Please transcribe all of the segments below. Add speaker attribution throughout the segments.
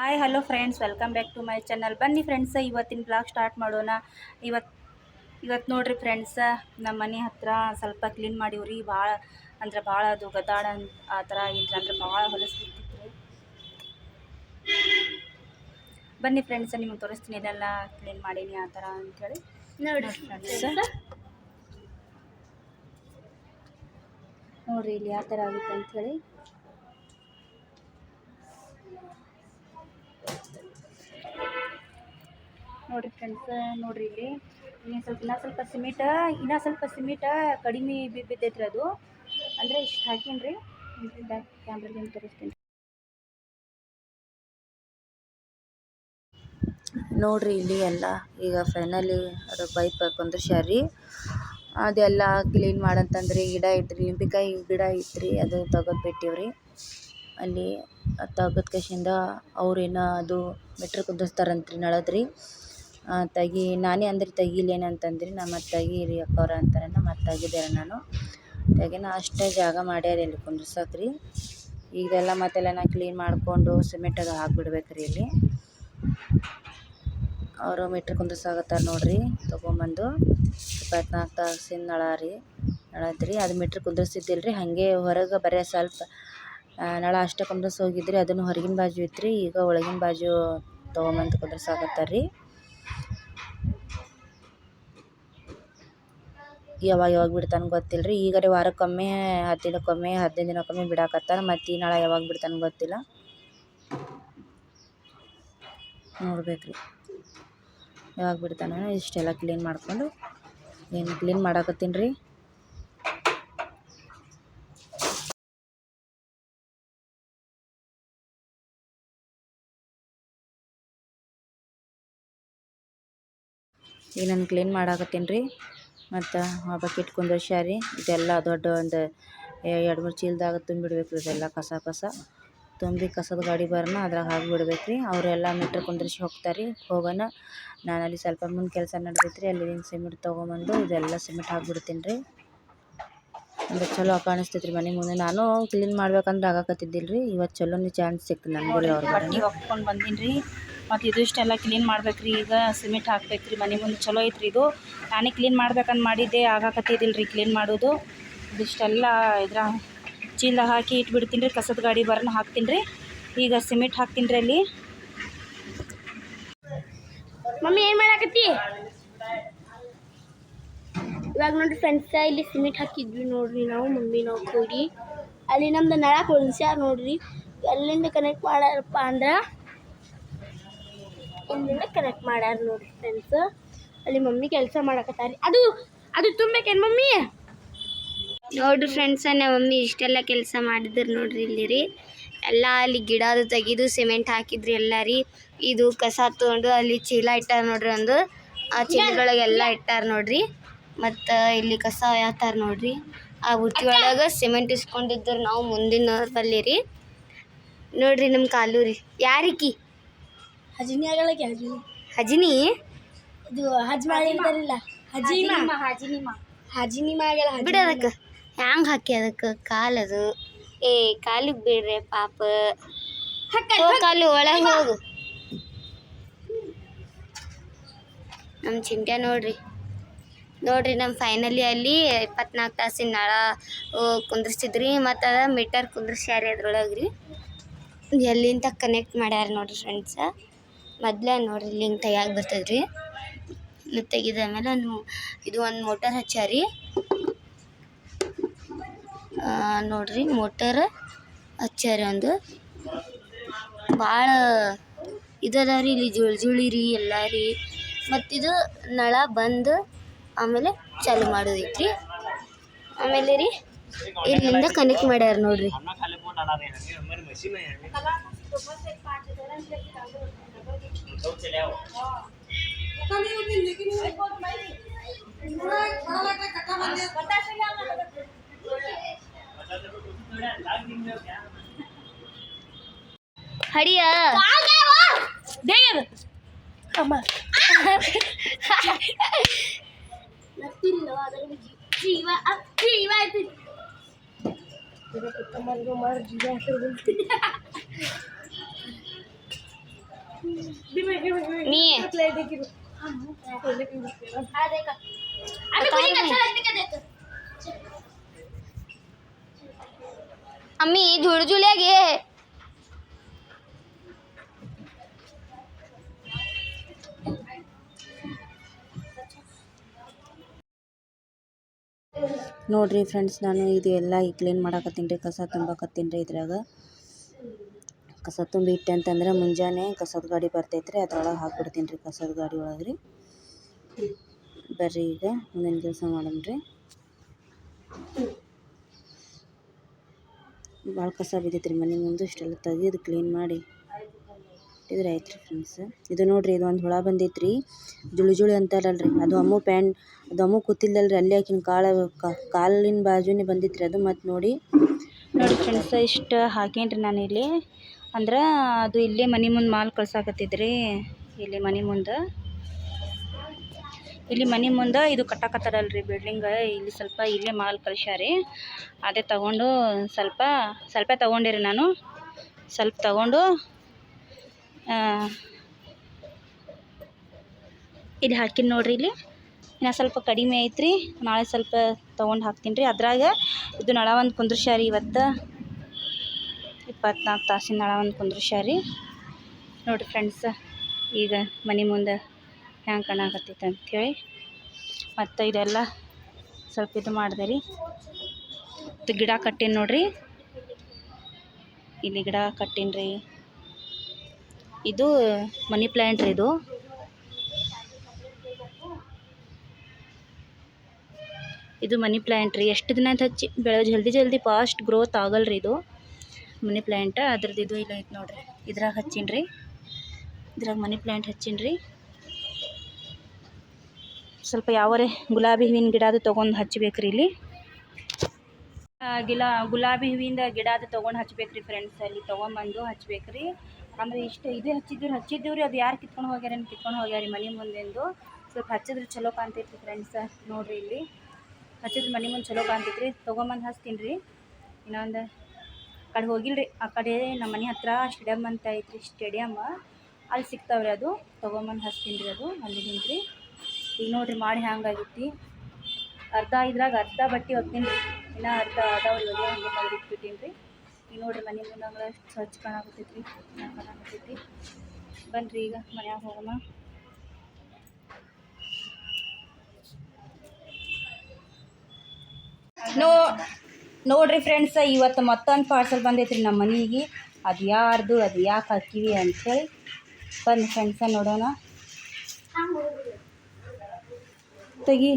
Speaker 1: Hi hello friends welcome back to my channel ಬನ್ನಿ friends ಇವತ್ತಿನ blog start ಮಾಡೋಣ. ಇವತ್ತು ಇವತ್ತು ನೋಡ್ರಿ ಫ್ರೆಂಡ್ಸ್ ನಮ್ಮ ಮನೆ ಹತ್ತಿರ ಸ್ವಲ್ಪ ಕ್ಲೀನ್ ಮಾಡೀವ್ರಿ. ಭಾಳ ಅಂದ್ರೆ ಭಾಳ ಅದು ಗದಾಡ ಆ ಥರ ಆಗಿತ್ತು ಅಂದ್ರೆ ಭಾಳ ಹೊಲಸ್ಬಿಟ್ಟಿತ್ತು ಬನ್ನಿ ಫ್ರೆಂಡ್ಸ್ ನಿಮಗೆ ತೋರಿಸ್ತೀನಿ ಇದೆಲ್ಲ ಕ್ಲೀನ್ ಮಾಡೀನಿ ಆ ಥರ ಅಂಥೇಳಿ
Speaker 2: ನೋಡಿ
Speaker 1: ಫ್ರೆಂಡ್ಸ್ ನೋಡ್ರಿ ಇಲ್ಲಿ ಯಾವ ಥರ ಆಗುತ್ತೆ ಅಂಥೇಳಿ ನೋಡ್ರಿ ಫ್ರೆಂಡ್ಸ್ ನೋಡಿರಿ ಇಲ್ಲಿ. ಸ್ವಲ್ಪ, ಇನ್ನೂ ಸ್ವಲ್ಪ ಸಿಮೆಂಟ ಇನ್ನೂ ಸ್ವಲ್ಪ ಸಿಮೆಂಟ ಕಡಿಮೆ ಬಿದ್ದೈತ್ರಿ ಅದು. ಅಂದರೆ ಇಷ್ಟು ಹಾಕೀನಿ ರೀ ಬ್ಯಾಕ್ ತೋರಿಸ್ತೀನಿ.
Speaker 3: ನೋಡ್ರಿ ಇಲ್ಲಿ ಎಲ್ಲ. ಈಗ ಫೈನಲಿ ಅದು ಪೈಪ್ ಶರಿ. ಅದೆಲ್ಲ ಕ್ಲೀನ್ ಮಾಡಂತಂದ್ರಿ ಗಿಡ ಇಟ್ರಿ ಲಿಂಬಿಕಾಯಿ ಗಿಡ ಇತ್ರಿ ಅದು ತೆಗೆದು ಬಿಟ್ಟಿವ್ರಿ. ಅಲ್ಲಿ ತೆಗೆದ ಕಶಿಂದ ಅವ್ರೇನೋ ಅದು ಮೆಟ್ರ್ ಕುದಿಸ್ತಾರಂತ್ರಿ ನಳದ್ರಿ. ತೆಗಿ ನಾನೇ ಅಂದ್ರೆ ತೆಗಿಲೇನು ಅಂತಂದ್ರಿ, ನಮ್ಮ ತಗಿ ತೆಗೀರಿ ಅಕ್ಕವ್ರ ಅಂತಾರೆ ಮತ್ತು ತೆಗಿದೆ ನಾನು. ತೆಗಿನ ಅಷ್ಟೇ ಜಾಗ ಮಾಡ್ಯಾರ ಇಲ್ಲಿ ಕುಂದ್ರಸಕ್ಕೆ ರೀ ಈಗೆಲ್ಲ ಮತ್ತೆಲ್ಲ ನಾ ಕ್ಲೀನ್ ಮಾಡಿಕೊಂಡು ಸಿಮೆಂಟ್ ಅದು ಹಾಕ್ಬಿಡ್ಬೇಕು ರೀ ಇಲ್ಲಿ. ಅವರು ಮೀಟ್ರ್ ಕುಂದ್ರಸಾಕತ್ತಾರ ನೋಡ್ರಿ, ತೊಗೊಂಬಂದು ಇಪ್ಪತ್ನಾಲ್ಕು ತಾಸಿನ ನಳ ರೀ ನಳದ್ರಿ ಅದು ಮೀಟ್ರ್ ಕುಂದ್ರಿಸಿದ್ದಿಲ್ಲ ರೀ ಹಾಗೆ ಹೊರಗೆ ಬರೀ ಸ್ವಲ್ಪ ನಳ ಅಷ್ಟೇ ಕುಂದ್ರಸಿ ಹೋಗಿದ್ರಿ ಅದನ್ನು ಹೊರಗಿನ ಬಾಜು ಇತ್ತು ರೀ ಈಗ ಒಳಗಿನ ಬಾಜು ತೊಗೊಂಬಂದು ಕುಂದ್ರಸಾಗತ್ತಾರೆ ರೀ ಯಾವಾಗ ಯಾವಾಗ ಬಿಡ್ತಾನೆ ಗೊತ್ತಿಲ್ಲ ರೀ ಈಗ ರೀ ವಾರಕ್ಕೊಮ್ಮೆ, ಹತ್ತು ದಿನಕ್ಕೊಮ್ಮೆ, ಹದಿನೈದು ದಿನಕ್ಕೊಮ್ಮೆ ಬಿಡಾಕತ್ತಾರ ಮತ್ತು ಈ ನಾಳೆ ಯಾವಾಗ ಬಿಡ್ತಾನೆ ಗೊತ್ತಿಲ್ಲ. ನೋಡ್ಬೇಕು ರೀ ಯಾವಾಗ ಬಿಡ್ತಾನೆ ಇಷ್ಟೆಲ್ಲ ಕ್ಲೀನ್ ಮಾಡಿಕೊಂಡು, ಏನು ಕ್ಲೀನ್ ಮಾಡಾಕತ್ತೀನಿ ರೀ ಈಗ ನಾನು ಕ್ಲೀನ್ ಮಾಡಾಕತ್ತೀನಿ ರೀ ಮತ್ತು ಆ ಬಕೆಟ್ ಕುಂದರ್ಸ್ಯಾರಿ ಇದೆಲ್ಲ ದೊಡ್ಡ ಒಂದು ಎರಡು ಮೂರು ಚೀಲದಾಗ ತುಂಬಿಡ್ಬೇಕು ಇದೆಲ್ಲ ಕಸ ಕಸ ತುಂಬಿ ಕಸದ ಗಾಡಿ ಬರೋಣ ಅದ್ರಾಗ ಹಾಕಿಬಿಡ್ಬೇಕು ರೀ ಅವರೆಲ್ಲ ಮೀಟ್ರ್ ಕುಂದ್ರಿಸಿ ಹೋಗ್ತಾರೆ. ಹೋಗೋಣ. ನಾನು ಅಲ್ಲಿ ಸ್ವಲ್ಪ ಮುಂದೆ ಕೆಲಸ ನಡೆದೈತೆ ರೀ ಅಲ್ಲಿ ಸಿಮೆಂಟ್ ತೊಗೊಂಬಂದು ಇದೆಲ್ಲ ಸಿಮೆಂಟ್ ಹಾಕ್ಬಿಡ್ತೀನಿ ರೀ ಅಂದ್ರೆ ಚಲೋ ಕಾಣಿಸ್ತೈತೆ ಮನೆ ಮುಂದೆ. ನಾನು ಕ್ಲೀನ್ ಮಾಡ್ಬೇಕಂದ್ರೆ ಆಗಾಕತ್ತಿದ್ದಿಲ್ಲ ರೀ ಇವತ್ತು ಚಲೋನೇ ಚಾನ್ಸ್ ಸಿಕ್ತು ನನ್ನ ರೀ
Speaker 1: ಅವ್ರಿಗೆ ಬಂದೀನಿ ರೀ ಮತ್ತು ಇದು ಇಷ್ಟೆಲ್ಲ ಕ್ಲೀನ್ ಮಾಡ್ಬೇಕ್ರಿ, ಈಗ ಸಿಮೆಂಟ್ ಹಾಕ್ಬೇಕು ರೀ ಮನೆ ಮುಂದೆ ಚಲೋ ಐತ್ರಿ ಇದು. ನಾನೇ ಕ್ಲೀನ್ ಮಾಡ್ಬೇಕಂತ ಮಾಡಿದ್ದೆ ಆಗಾಕತ್ತಿದ್ದಿಲ್ಲ ರೀ ಕ್ಲೀನ್ ಮಾಡೋದು. ಇದಿಷ್ಟೆಲ್ಲ ಇದ್ರ ಚೀಲ ಹಾಕಿ ಇಟ್ಬಿಡ್ತೀನಿ ರೀ, ಕಸದ ಗಾಡಿ ಬರೋಣ ಹಾಕ್ತೀನಿ ರೀ. ಈಗ ಸಿಮೆಂಟ್ ಹಾಕ್ತೀನಿ ರೀ ಅಲ್ಲಿ.
Speaker 2: ಮಮ್ಮಿ, ಏನು ಮಾಡಾಕತ್ತಿ? ಇವಾಗ ನೋಡ್ರಿ ಫ್ರೆಂಡ್ಸ ಇಲ್ಲಿ ಸಿಮೆಂಟ್ ಹಾಕಿದ್ವಿ ನೋಡ್ರಿ ನಾವು, ಮಮ್ಮಿ, ನಾವು, ಕೂಡಿ. ಅಲ್ಲಿ ನಮ್ದು ನಳ ಕೊಡ್ಸ್ಯಾರ ನೋಡ್ರಿ. ಎಲ್ಲಿಂದ ಕನೆಕ್ಟ್ ಮಾಡ್ಯಾರಪ್ಪ ಅಂದ್ರೆ ಇಲ್ಲಿಂದ ಕನೆಕ್ಟ್ ಮಾಡ್ಯಾರ ನೋಡಿ ಫ್ರೆಂಡ್ಸ್ ಅಲ್ಲಿ ಮಮ್ಮಿ ಕೆಲಸ ಮಾಡಕತ್ತಾರಿ. ಅದು ಅದು ತುಂಬೇಕೇನ್ ಮಮ್ಮಿ? ನೋಡ್ರಿ ಫ್ರೆಂಡ್ಸ್ ನಮ್ಮ ಮಮ್ಮಿ ಇಷ್ಟೆಲ್ಲ ಕೆಲಸ ಮಾಡಿದ್ರು ನೋಡ್ರಿ ಇಲ್ಲಿ ರೀ ಎಲ್ಲ ಅಲ್ಲಿ ಗಿಡ ಅದು ತೆಗೆದು ಸಿಮೆಂಟ್ ಹಾಕಿದ್ರಿ ಎಲ್ಲ ರೀ ಇದು ಕಸ ತೊಗೊಂಡು ಅಲ್ಲಿ ಚೀಲ ಇಟ್ಟಾರ ನೋಡ್ರಿ ಒಂದು. ಆ ಚೀಲಗಳಿಗೆಲ್ಲ ಇಟ್ಟಾರ ನೋಡ್ರಿ. ಮತ್ತು ಇಲ್ಲಿ ಕಸ ಯಾತಾರ ನೋಡ್ರಿ. ಆ ಬುಟ್ಟಿ ಒಳಗೆ ಸಿಮೆಂಟ್ ಇಸ್ಕೊಂಡಿದ್ರು ನಾವು ಮುಂದಿನ ಬಲ್ಲಿ ರೀ ನೋಡ್ರಿ ನಮ್ಮ ಕಾಲು ರೀ ಯಾರಿಕಿ?
Speaker 4: ಹಜಿನಿ ಆಗಳಕ್ಕೆ ಹಜಿನಿ.
Speaker 2: ಹಜಿನಿ?
Speaker 4: ಇದು ಹಜ್
Speaker 1: ಹಾಜಿನಿಮಾ
Speaker 4: ಹಜಿನಿಮ ಆಗಲ್ಲ
Speaker 2: ಬಿಡ ಅದಕ್ಕೆ. ಹ್ಯಾಂಗ ಹಾಕಿ ಅದಕ್ಕೆ? ಕಾಲದು ಏ ಕಾಲಿಗೆ ಬಿಡ್ರಿ ಪಾಪ. ಕಾಲು ಒಳಗೆ ಹೋಗು. ನಮ್ಮ ಚಿಂಟ್ಯ ನೋಡ್ರಿ. ನೋಡ್ರಿ ನಮ್ಮ ಫೈನಲಿ ಅಲ್ಲಿ ಇಪ್ಪತ್ನಾಲ್ಕು ತಾಸಿನ ನಳ ಕುಂದ್ರಿಸಿದ್ರಿ ಮತ್ತು ಅದ ಮೀಟರ್ ಕುಂದ್ರಿಸ್ಯಾರ ಅದ್ರೊಳಗೆ ರೀ ಎಲ್ಲಿಂದ ಕನೆಕ್ಟ್ ಮಾಡ್ಯಾರ ನೋಡ್ರಿ ಫ್ರೆಂಡ್ಸ ಮೊದ್ಲೇ ನೋಡ್ರಿ ಲಿಂಕ್ ತೆಗಿಯಾಕ ಬರ್ತದ್ರಿ. ಇದು ತೆಗೆದ ಮೇಲೆ ಒಂದು ಇದು ಒಂದು ಮೋಟರ್ ಹಚ್ಚಾರಿ ನೋಡ್ರಿ ಮೋಟರ್ ಹಚ್ಚಾರಿ ಒಂದು. ಭಾಳ ಇದದ ರೀ ಇಲ್ಲಿ ಜುಳಿ ಜುಳಿ ರೀ ಎಲ್ಲ ರೀ. ಮತ್ತಿದು ನಳ ಬಂದು ಆಮೇಲೆ ಚಾಲು ಮಾಡೋದೈತ್ರಿ. ಆಮೇಲೆ ರೀ ಇಲ್ಲಿಂದ ಕನೆಕ್ಟ್ ಮಾಡ್ಯಾರ ನೋಡ್ರಿ. तो
Speaker 4: चले आओ पता नहीं होती लेकिन पूरा बड़ा लड़का इकट्ठा बन गया पता से क्या
Speaker 2: हरिया
Speaker 4: कहाँ गए वो देख अम्मा लगती नहीं लगा दे जीवा अब जीवा तेरा कुत्ता मर गया मर जीवा फिर बोलती
Speaker 2: ನೀ ಅಮ್ಮಿ झूले ಜುಳಿಯಾಗೆ
Speaker 3: ನೋಡಿರಿ ಫ್ರೆಂಡ್ಸ್ ನಾನು ಇದು ಎಲ್ಲ ಈಗ ಕ್ಲೀನ್ ಮಾಡಾಕತ್ತೀನಿ ರೀ ಕಸ ತುಂಬಾಕತ್ತೀನಿ ರೀ ಇದ್ರಾಗ. ಕಸ ತುಂಬಿ ಇಟ್ಟೆ ಅಂತಂದ್ರೆ ಮುಂಜಾನೆ ಕಸದ ಗಾಡಿ ಬರ್ತೈತೆ ರೀ ಅದ್ರೊಳಗೆ ಹಾಕ್ಬಿಡ್ತೀನಿ ರೀ ಕಸದ ಗಾಡಿ ಒಳಗೆ ರೀ. ಬರ್ರಿ ಈಗ ಮುಂದಿನ ಕೆಲಸ ಮಾಡೋಣ ರೀ ಭಾಳ ಕಸ ಬಿದ್ದೈತೆ ರೀ ಮನೆ ಮುಂದೆ, ಇಷ್ಟೆಲ್ಲ ತೆಗೆದು ಕ್ಲೀನ್ ಮಾಡಿ ಇದ್ರೆ ಆಯ್ತು ರೀ ಫ್ರೆಂಡ್ಸ್ ಇದು ನೋಡಿರಿ, ಇದು ಒಂದು ಹುಳ ಬಂದೈತೆ ರೀ ಜುಳಿ ಜುಳಿ ಅಂತಾರಲ್ಲ ರೀ ಅದು ಅಮ್ಮು ಪ್ಯಾಂಟ್, ಅದು ಅಮ್ಮು ಕೂತಿಲ್ಲಲ್ಲ ಅಲ್ಲಿ ಆಕಿನ ಕಾಳು ಕಾಲಿನ ಬಾಜುನೇ ಬಂದಿತ್ತು ಅದು. ಮತ್ತು ನೋಡಿ
Speaker 1: ನೋಡಿ ಫ್ರೆಂಡ್ಸ್ ಇಷ್ಟು ಹಾಕೇನಿ ರೀ ನಾನು ಇಲ್ಲಿ ಅಂದ್ರೆ ಅದು ಇಲ್ಲೇ ಮನೆ ಮುಂದೆ ಮಾಲ್ ಕಳ್ಸಾಕತ್ತಿದ್ರಿ. ಇಲ್ಲಿ ಮನೆ ಮುಂದೆ. ಇಲ್ಲಿ ಮನೆ ಮುಂದೆ ಇದು ಕಟ್ಟಾಕತ್ತಾರಲ್ರಿ ಬಿಲ್ಡಿಂಗ್. ಇಲ್ಲಿ ಸ್ವಲ್ಪ ಇಲ್ಲೇ ಮಾಲ್ ಕಳ್ಸ್ಯಾರಿ. ಅದೇ ತಗೊಂಡು ಸ್ವಲ್ಪ ಸ್ವಲ್ಪ ತಗೊಂಡಿರಿ ನಾನು. ಸ್ವಲ್ಪ ತಗೊಂಡು ಇಲ್ಲಿ ಹಾಕಿನಿ ನೋಡ್ರಿ ಇಲ್ಲಿ. ಇನ್ನು ಸ್ವಲ್ಪ ಕಡಿಮೆ ಐತ್ರಿ. ನಾಳೆ ಸ್ವಲ್ಪ ತೊಗೊಂಡು ಹಾಕ್ತೀನಿ ರೀ ಅದ್ರಾಗ ಇದು ನಳ ಒಂದು ಕುಂದ್ರಸ್ಯಾರಿ ಇವತ್ತು. ಇಪ್ಪತ್ನಾಲ್ಕು ತಾಸಿನ ನಳ ಒಂದು ಕುಂದ್ರಸ್ಯಾರಿ. ನೋಡಿರಿ ಫ್ರೆಂಡ್ಸ್, ಈಗ ಮನೆ ಮುಂದೆ ಹ್ಯಾಂಗೆ ಕಾಣಕತ್ತೈತೆ ಅಂಥೇಳಿ ಮತ್ತು ಇದೆಲ್ಲ ಸ್ವಲ್ಪ ಇದು ಮಾಡಿದೆ ರೀ ಇದು ಗಿಡ ಕಟ್ಟೀನಿ ನೋಡಿರಿ. ಇಲ್ಲಿ ಗಿಡ ಕಟ್ಟೀನಿ ರೀ. ಇದು ಮನಿ ಪ್ಲ್ಯಾಂಟ್ ರೀ ಇದು. ಇದು ಮನಿ ಪ್ಲ್ಯಾಂಟ್ ರೀ. ಎಷ್ಟು ದಿನ ಅಂತ ಹಚ್ಚಿ ಬೆಳೆ ಜಲ್ದಿ ಜಲ್ದಿ ಫಾಸ್ಟ್ ಗ್ರೋತ್ ಆಗಲ್ಲ ರೀ ಇದು. ಮನಿ ಪ್ಲ್ಯಾಂಟ್ ಅದ್ರದ್ದು ಇದು ಇಲ್ಲ ಐತೆ ನೋಡಿರಿ. ಇದ್ರಾಗ ಹಚ್ಚೀನಿ ರೀ ಇದ್ರಾಗ ಮನಿ ಪ್ಲ್ಯಾಂಟ್ ಹಚ್ಚೀನಿ ರೀ ಸ್ವಲ್ಪ ಯಾವರೇ ಗುಲಾಬಿ ಹೂವಿನ ಗಿಡ ಅದು ತೊಗೊಂಡು ಹಚ್ಬೇಕು ಇಲ್ಲಿ. ಗಿಲಾ ಗಿಲ, ಗುಲಾಬಿ ಹೂವಿಂದ ಗಿಡ ಅದು ತೊಗೊಂಡು ಹಚ್ಬೇಕು ಫ್ರೆಂಡ್ಸ್ ಅಲ್ಲಿ ತೊಗೊಂಬಂದು ಹಚ್ಬೇಕು ರೀ ಅಂದ್ರೆ ಇಷ್ಟು ಇದು ಹಚ್ಚಿದ್ರು ಹಚ್ಚಿದ್ದೀವಿ ರೀ ಅದು ಯಾರು ಕಿತ್ಕೊಂಡು ಹೋಗ್ಯಾರ ಕಿತ್ಕೊಂಡು ಹೋಗ್ಯಾರ ರೀ ಮನೆ ಮುಂದೆಂದು. ಸ್ವಲ್ಪ ಹಚ್ಚಿದ್ರೆ ಚಲೋ ಕಾಣ್ತೈತಿ ಫ್ರೆಂಡ್ಸ್ ನೋಡಿರಿ ಇಲ್ಲಿ. ಹಚ್ಚಿದ್ರೆ ಮನೆ ಮುಂದೆ ಚಲೋ ಕಾಣ್ತೈತಿ ರೀ ತೊಗೊಂಬಂದು ಹಚ್ತೀನಿ ರೀ ಇನ್ನೊಂದು ಕಡೆ ಹೋಗಿಲ್ರಿ. ಆ ಕಡೆ ನಮ್ಮ ಮನೆ ಹತ್ರ ಸ್ಟೇಡಿಯಮ್ ಅಂತ ಐತ್ರಿ ಸ್ಟೇಡಿಯಮ್ ಅಲ್ಲಿ ಸಿಗ್ತಾವೆ ರೀ ಅದು. ತೊಗೊಂಬಂದು ಹಚ್ತೀನಿ ರೀ ಅದು. ಅಲ್ಲಿ ರೀ ಈಗ ನೋಡಿರಿ ಮಾಡಿ ಹ್ಯಾಂಗಾಗೈತಿ. ಅರ್ಧ ಇದ್ರಾಗ ಅರ್ಧ ಬಟ್ಟೆ ಒಗ್ತೀನಿ ರೀ ಇನ್ನೂ ಅರ್ಧ ಅದಾವ್ರಿ ಒಗೆ ಹಂಗೆ ತೆಗೆದಿಟ್ಬಿಟ್ಟೀನಿ ರೀ ಈಗ ನೋಡಿರಿ ಮನೆ ಎಷ್ಟು ಸ್ವಚ್ಛ ಕಾಣಾಕತ್ತೈತಿ ಕಾಣಕತ್ತೈತಿ ಬನ್ನಿರಿ ಈಗ ಮನ್ಯಾಗ ಹೋಗೋಣ. ನೋ ನೋಡ್ರಿ ಫ್ರೆಂಡ್ಸ್ ಇವತ್ತು ಮತ್ತೊಂದು ಪಾರ್ಸಲ್ ಬಂದೈತ್ರಿ ನಮ್ಮ ಮನೆಗೆ. ಅದು ಯಾರ್ದು ಅದು ಯಾಕೆ ಹಾಕಿವಿ ಅಂಥೇಳಿ ಬಂದು ಫ್ರೆಂಡ್ಸ ನೋಡೋಣ. ತೆಗಿ.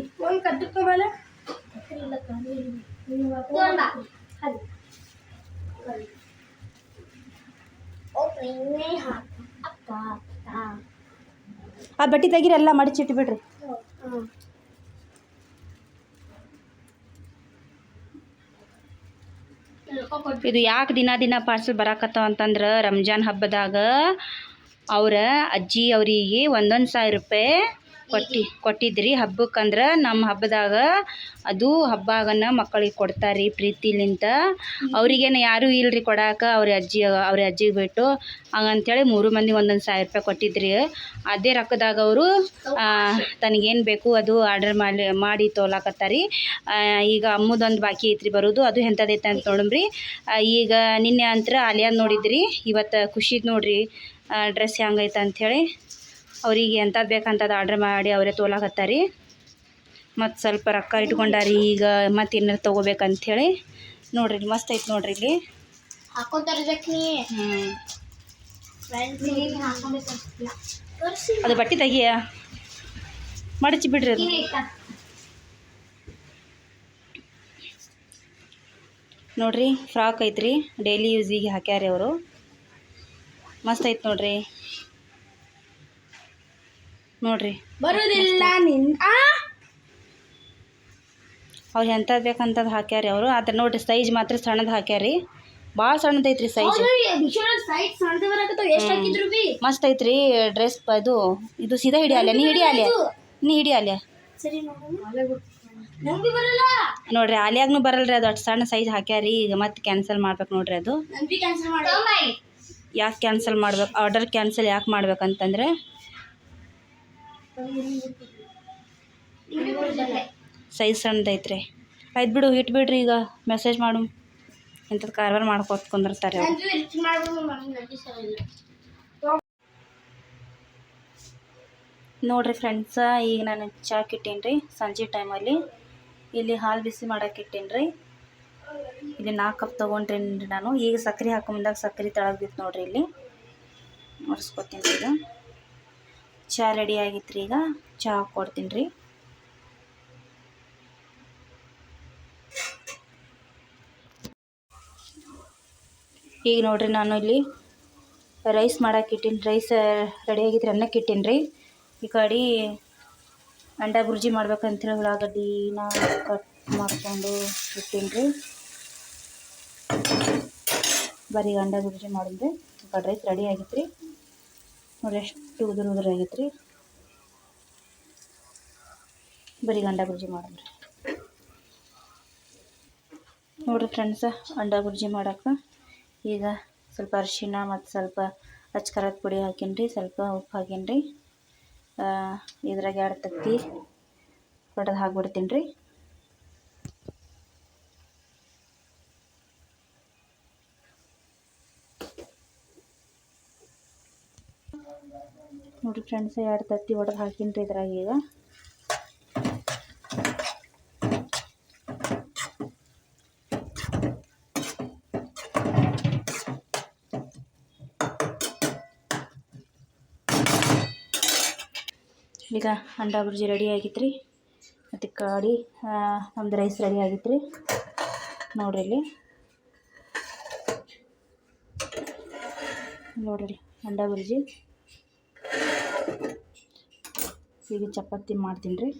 Speaker 1: ಆ ಬಟ್ಟೆ ತೆಗೀರಿ ಎಲ್ಲ ಮಡಚಿಟ್ಟು ಇದು ಯಾಕೆ ದಿನ ದಿನ ಪಾರ್ಸಲ್ ಬರಾಕತ್ತಾವ ಅಂತಂದ್ರೆ ರಂಜಾನ್ ಹಬ್ಬದಾಗ ಅವರ ಅಜ್ಜಿ ಅವರಿಗೆ ಒಂದೊಂದು ಸಾವಿರ ರೂಪಾಯಿ ಕೊಟ್ಟು, ಕೊಟ್ಟಿದ್ರಿ. ಹಬ್ಬಕ್ಕಂದ್ರೆ ನಮ್ಮ ಹಬ್ಬದಾಗ ಅದು ಹಬ್ಬ ಆಗನ ಮಕ್ಕಳಿಗೆ ಕೊಡ್ತಾರೆ ಪ್ರೀತಿಲಿಂತ. ಅವ್ರಿಗೇನು ಯಾರೂ ಇಲ್ರಿ ಕೊಡಾಕ, ಅವ್ರ ಅಜ್ಜಿ, ಅವ್ರ ಅಜ್ಜಿಗೆ ಬಿಟ್ಟು. ಹಂಗಂತೇಳಿ ಮೂರು ಮಂದಿ ಒಂದೊಂದು ಸಾವಿರ ರೂಪಾಯಿ ಕೊಟ್ಟಿದ್ರಿ. ಅದೇ ರೊಕ್ಕದಾಗ ಅವರು ತನಗೇನು ಬೇಕು ಅದು ಆರ್ಡರ್ ಮಾಡಿ ಮಾಡಿ ತೋಲಾಕತ್ತಾರಿ ಈಗ ಅಮ್ಮದೊಂದು ಬಾಕಿ ಐತ್ರಿ ಬರೋದು, ಅದು ಎಂಥದೈತೆ ಅಂತ ನೋಡಮ್ರಿ. ಈಗ ನಿನ್ನೆ ಅಂತರ ಆಲಿಯಾದ ನೋಡಿದ್ರಿ, ಇವತ್ತು ಖುಷಿದ್ ನೋಡ್ರಿ ಡ್ರೆಸ್ ಹೆಂಗೈತೆ ಅಂಥೇಳಿ ಅವ್ರಿಗೆ ಎಂಥದ್ದು ಬೇಕಂತದ್ದು ಆರ್ಡ್ರ್ ಮಾಡಿ ಅವರೇ ತೊಗೊಳಕತ್ತಾರಿ ಮತ್ತು ಸ್ವಲ್ಪ ರೊಕ್ಕ ಇಟ್ಕೊಂಡಾರಿ ಈಗ ಮತ್ತು ಏನಾರು ತೊಗೋಬೇಕಂಥೇಳಿ ನೋಡ್ರಿ ಮಸ್ತ್ ಐತೆ ನೋಡ್ರಿ ಇಲ್ಲಿ. ಅದು ಬಟ್ಟೆ ತೆಗಿಯ ಮಡಚಿ ಬಿಡ್ರಿ ಅದು. ನೋಡ್ರಿ ಫ್ರಾಕ್ ಐತ್ರಿ. ಡೈಲಿ ಯೂಸಿಗೆ ಹಾಕ್ಯಾರಿ ಅವರು. ಮಸ್ತ್ ಐತೆ ನೋಡ್ರಿ. ನೋಡ್ರಿ.
Speaker 4: ಬರೋದಿಲ್ಲ ನಿನ್
Speaker 1: ಅವ್ರು ಎಂಥದ್ದು ಬೇಕಂತದ್ದು ಹಾಕ್ಯಾರಿ ಅವರು. ಆದ್ರೆ ನೋಡ್ರಿ ಸೈಜ್ ಮಾತ್ರ ಸಣ್ಣದು ಹಾಕ್ಯಾರಿ. ಭಾಳ ಸಣ್ಣದೈತ್ರಿ ಸೈಜ್. ಮಸ್ತ್ ಐತ್ರಿ ಡ್ರೆಸ್ ಇದು ಇದು ಸೀದಾ ಹಿಡಿಯಾಲ ನೀ ಹಿಡಿಯಾಲ ನೀ
Speaker 4: ಹಿಡಿಯಾಲ
Speaker 1: ನೋಡ್ರಿ ಆಲಿಯಾಗ್ನು ಬರಲ್ರಿ ಅದು. ಅಷ್ಟು ಸಣ್ಣ ಸೈಜ್ ಹಾಕ್ಯಾರಿ. ಈಗ ಮತ್ತೆ ಕ್ಯಾನ್ಸಲ್ ಮಾಡ್ಬೇಕು ನೋಡ್ರಿ ಅದು. ಯಾಕೆ ಕ್ಯಾನ್ಸಲ್ ಮಾಡ್ಬೇಕು? ಆರ್ಡರ್ ಕ್ಯಾನ್ಸಲ್ ಯಾಕೆ ಮಾಡ್ಬೇಕಂತಂದರೆ ಸೈಜ್ ಸಣ್ಣದೈತ್ರಿ ಆಯ್ತು ಬಿಡು, ಇಟ್ಬಿಡ್ರಿ ಈಗ. ಮೆಸೇಜ್ ಮಾಡು. ಇಂಥದ್ದು ಕಾರ್ಬಾರ್ ಮಾಡ್ಕೊತ ಕುಂದಿರ್ತಾರೆ ನೋಡಿರಿ ಫ್ರೆಂಡ್ಸ ಈಗ ನಾನು ಚಾಕ್ ರೀ ಸಂಜೆ ಟೈಮಲ್ಲಿ ಇಲ್ಲಿ ಹಾಲು ಬಿಸಿ ಮಾಡಕ್ಕೆ ರೀ ಇಲ್ಲಿ ನಾಲ್ಕು ಕಪ್ ತೊಗೊಂಡ್ರಿ ನಾನು. ಈಗ ಸಕ್ಕರೆ ಹಾಕೊಂಬಂದಾಗ ಸಕ್ಕರೆ ತೆಳಗ್ ಬಿತ್ತು ನೋಡ್ರಿ ಇಲ್ಲಿ. ಒರೆಸ್ಕೊತೀನಿ ಈಗ ಚಹಾ ರೆಡಿ ಆಗಿತ್ತು ರೀ ಈಗ. ಚಹಾ ಕೊಡ್ತೀನಿ ರೀ ಈಗ ನೋಡ್ರಿ ನಾನು ಇಲ್ಲಿ ರೈಸ್ ಮಾಡಕ್ಕೆ ಇಟ್ಟಿನಿ ರೈಸ್ ರೆಡಿ ಆಗಿತ್ತು ಅನ್ನಕ್ಕೆ ಇಟ್ಟಿನಿ ರೀ ಈ ಕಡೆ ಅಂಡ ಬುರ್ಜಿ ಮಾಡ್ಬೇಕಂತೇಳಿ ಉಳ್ಳಾಗಡ್ಡಿನ ಕಟ್ ಮಾಡಿಕೊಂಡು ಇಟ್ಟೀನಿ ರೀ ಬರೀ ಅಂಡ ಬುರ್ಜಿ ಮಾಡಿದ್ರೆ ರೈಸ್ ರೆಡಿ ಆಗಿತ್ತು ರೀ ನೋಡಿ ಎಷ್ಟು ಉದುರು ಉದುರು ಆಗೈತೆ ರೀ ಬರೀ ಅಂಡ ಬುರ್ಜಿ ಮಾಡಿದ್ರಿ. ನೋಡಿರಿ ಫ್ರೆಂಡ್ಸ ಅಂಡ ಬುರ್ಜಿ ಮಾಡಕ್ಕೆ ಈಗ ಸ್ವಲ್ಪ ಅರಿಶಿನ ಮತ್ತು ಸ್ವಲ್ಪ ಅಚ್ಕರದ ಪುಡಿ ಹಾಕೀನಿ ಸ್ವಲ್ಪ ಉಪ್ಪು ಹಾಕೀನಿ ರೀ ಇದ್ರಾಗ ಎರಡು ತತ್ತಿ ಕಡ್ದು ಹಾಕ್ಬಿಡ್ತೀನಿ ರೀ ನೋಡಿರಿ ಫ್ರೆಂಡ್ಸ್, ಎರಡು ತತ್ತಿ ಒಡೆದು ಹಾಕಿನ್ರಿ ಇದ್ರಾಗ ಈಗ. ಈಗ ಅಂಡಾ ಬುರ್ಜಿ ರೆಡಿ ಆಗಿತ್ತು ರೀ ಮತ್ತು ಕಾಡಿ ನಮ್ದು ರೈಸ್ ರೆಡಿ ಆಗಿತ್ತು ರೀ ನೋಡ್ರಿ ಇಲ್ಲಿ. ನೋಡ್ರಿ ಅಂಡಾ ಬುರ್ಜಿ. ಈಗ ಚಪಾತಿ ಮಾಡ್ತೀನಿ ರೀ.